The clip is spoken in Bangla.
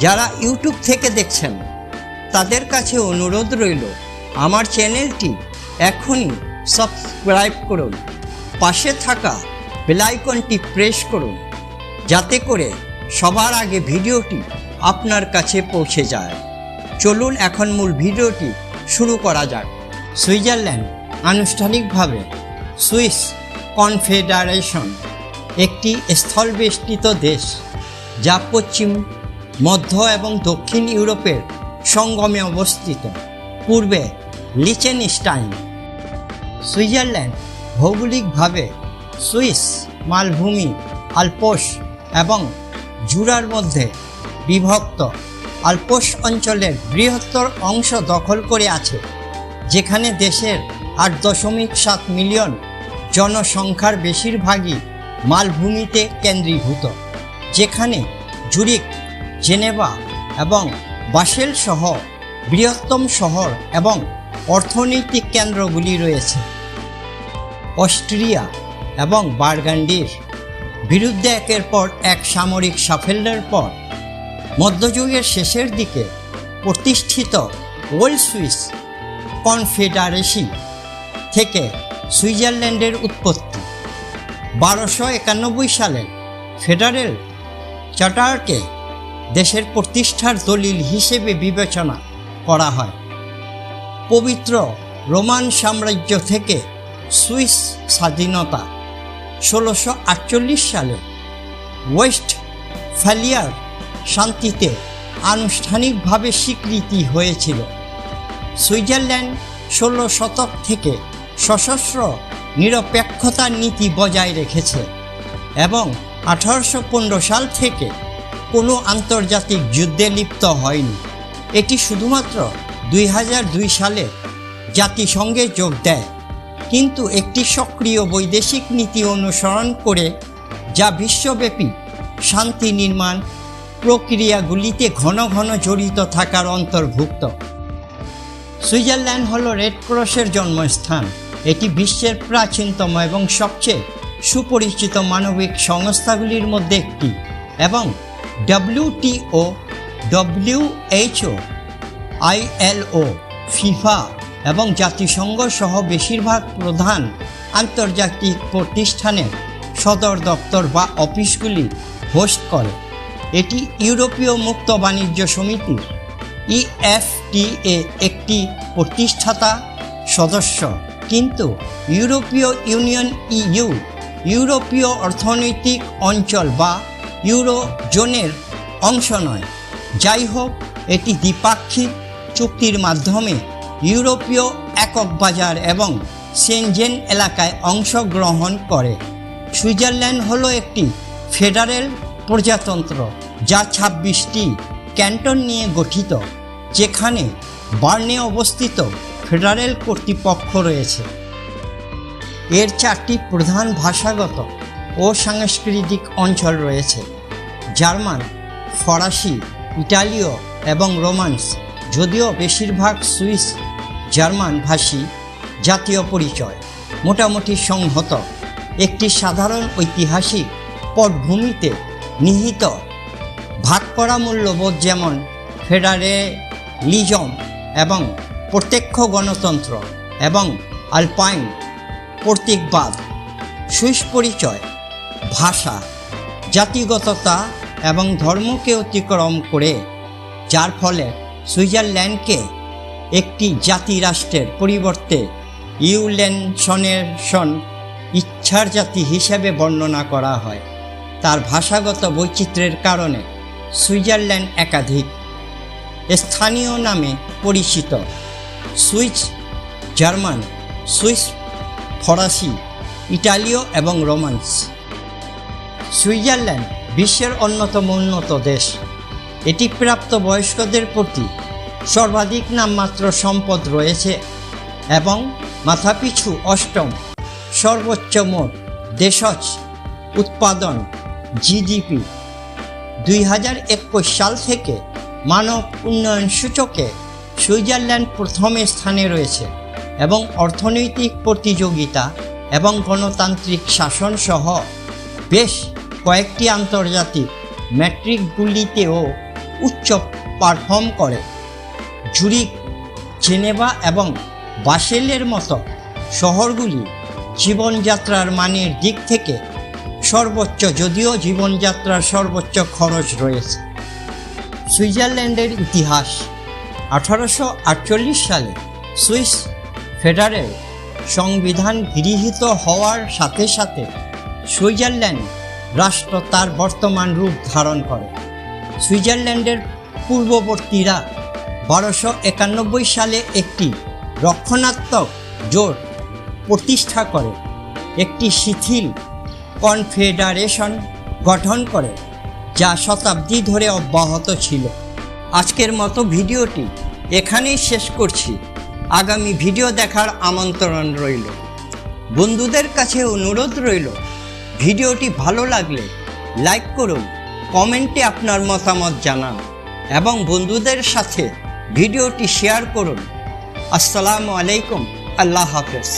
যারা ইউটিউব থেকে দেখছেন, তাদের কাছে অনুরোধ রইল, আমার চ্যানেলটি এখনই সাবস্ক্রাইব করুন, পাশে থাকা বেলাইকনটি প্রেস করুন, যাতে করে সবার আগে ভিডিওটি আপনার কাছে পৌঁছে যায়। চলুন এখন মূল ভিডিওটি শুরু করা যাক। সুইজারল্যান্ড আনুষ্ঠানিকভাবে সুইস কনফেডারেশন, একটি স্থলবেষ্টিত দেশ, যা পশ্চিম মধ্য এবং দক্ষিণ ইউরোপের সঙ্গমে অবস্থিত। পূর্বে লিচেনস্টাইন, সুইজারল্যান্ড, ভৌগোলিকভাবে সুইস মালভূমি, আলপোস এবং জুরার মধ্যে বিভক্ত। আলপোস অঞ্চলের বৃহত্তর অংশ দখল করে আছে, যেখানে দেশের আট দশমিক সাত মিলিয়ন জনসংখ্যার বেশিরভাগই মালভূমিতে কেন্দ্রীভূত, যেখানে জুরিক জেনেভা এবং বাসেল সহ বৃহত্তম শহর এবং অর্থনৈতিক কেন্দ্রগুলি রয়েছে। অস্ট্রিয়া এবং বার্গান্ডির বিরুদ্ধে একের পর এক সামরিক সাফল্যের পর মধ্যযুগের শেষের দিকে প্রতিষ্ঠিত ওল্ড সুইস কনফেডারেসি থেকে সুইজারল্যান্ডের উৎপত্তি। বারোশো একানব্বই সালে ফেডারেল চার্টারকে দেশের প্রতিষ্ঠার দলিল হিসেবে বিবেচনা করা হয়। পবিত্র রোমান সাম্রাজ্য থেকে সুইস স্বাধীনতা ষোলোশো সালে ওয়েস্ট ফ্যালিয়ার শান্তিতে আনুষ্ঠানিকভাবে স্বীকৃতি হয়েছিল। সুইজারল্যান্ড ষোলো শতক থেকে সশস্ত্র নিরপেক্ষতার নীতি বজায় রেখেছে এবং আঠারোশো পনেরো সাল থেকে কোনো আন্তর্জাতিক যুদ্ধে লিপ্ত হয়নি। এটি শুধুমাত্র দুই হাজার দুই সালে জাতিসংঘে যোগ দেয়। কিন্তু একটি সক্রিয় বৈদেশিক নীতি অনুসরণ করে, যা বিশ্বব্যাপী শান্তি নির্মাণ প্রক্রিয়াগুলিতে ঘন ঘন জড়িত থাকার অন্তর্ভুক্ত। সুইজারল্যান্ড হল রেড ক্রসের জন্মস্থান। এটি বিশ্বের প্রাচীনতম এবং সবচেয়ে সুপরিচিত মানবিক সংস্থাগুলির মধ্যে একটি এবং ডব্লিউটিও ডব্লিউএইচও আইএলও ফিফা এবং জাতিসংঘ সহ বেশিরভাগ প্রধান আন্তর্জাতিক প্রতিষ্ঠানের সদর দপ্তর বা অফিসগুলি হোস্ট করে। এটি ইউরোপীয় মুক্ত বাণিজ্য সমিতির ইএফটিএ একটি প্রতিষ্ঠাতা সদস্য। কিন্তু ইউরোপীয় ইউনিয়ন ইউ ইউরোপীয় অর্থনৈতিক অঞ্চল বা ইউরো জোনের অংশ নয়। যাই হোক এটি দ্বিপাক্ষিক চুক্তির মাধ্যমে ইউরোপীয় একক বাজার এবং সেনজেন এলাকায় অংশগ্রহণ করে। সুইজারল্যান্ড হলো একটি ফেডারেল প্রজাতন্ত্র, যা ছাব্বিশটি ক্যান্টন নিয়ে গঠিত, যেখানে বার্নে অবস্থিত ফেডারেল কর্তৃপক্ষ রয়েছে। এর চারটি প্রধান ভাষাগত ও সাংস্কৃতিক অঞ্চল রয়েছে। জার্মান, ফরাসি, ইটালীয় এবং রোমান্স, যদিও বেশিরভাগ সুইস জার্মান ভাষী জাতীয় পরিচয়, মোটামুটি সংহত। একটি সাধারণ ঐতিহাসিক পটভূমিতে নিহিত ভাগ করা মূল্যবোধ যেমন ফেডারেলিজম এবং প্রত্যক্ষ গণতন্ত্র এবং আলপাইন প্রতীকবাদ, সুইস পরিচয় ভাষা, জাতিগততা এবং ধর্মকে অতিক্রম করে, যার ফলে সুইজারল্যান্ডকে একটি জাতি রাষ্ট্রের পরিবর্তে ইউলেনশনেশন ইচ্ছার জাতি হিসেবে বর্ণনা করা হয়। তার ভাষাগত বৈচিত্র্যের কারণে সুইজারল্যান্ড একাধিক স্থানীয় নামে পরিচিত। সুইস জার্মান সুইস ফরাসি, ইটালীয় এবং রোমান্স। সুইজারল্যান্ড বিশ্বের অন্যতম উন্নত দেশ। এটি প্রাপ্তবয়স্কদের প্রতি সর্বাধিক নামমাত্র সম্পদ রয়েছে এবং মাথাপিছু অষ্টম সর্বোচ্চ মোট দেশজ উৎপাদন জিডিপি। দুই হাজার একুশ সাল থেকে মানব উন্নয়ন সূচকে সুইজারল্যান্ড প্রথম স্থানে রয়েছে এবং অর্থনৈতিক প্রতিযোগিতা এবং গণতান্ত্রিক শাসন সহ বেশ কয়েকটি আন্তর্জাতিক ম্যাট্রিকগুলিতেও উচ্চ পারফর্ম করে। জুরিক জেনেভা এবং বাসেলের মতো শহরগুলি জীবনযাত্রার মানের দিক থেকে সর্বোচ্চ, যদিও জীবনযাত্রার সর্বোচ্চ খরচ রয়েছে। সুইজারল্যান্ডের ইতিহাস, আঠারোশো আটচল্লিশ সালে সুইস ফেডারেল সংবিধান গৃহীত হওয়ার সাথে সাথে সুইজারল্যান্ড রাষ্ট্র তার বর্তমান রূপ ধারণ করে। সুইজারল্যান্ডের পূর্ববর্তীরা বারোশো একানব্বই সালে একটি রক্ষণাত্মক জোট প্রতিষ্ঠা করে। একটি শিথিল কনফেডারেশন গঠন করে, যা শতাব্দী ধরে অব্যাহত ছিল। আজকের মতো ভিডিওটি এখানেই শেষ করছি। আগামী ভিডিও দেখার আমন্ত্রণ রইল। বন্ধুদের কাছে অনুরোধ রইল ভিডিওটি ভালো লাগলে লাইক করুন, কমেন্টে আপনার মতামত জানান এবং বন্ধুদের সাথে ভিডিওটি শেয়ার করুন। আসসালামু আলাইকুম, আল্লাহ হাফেজ।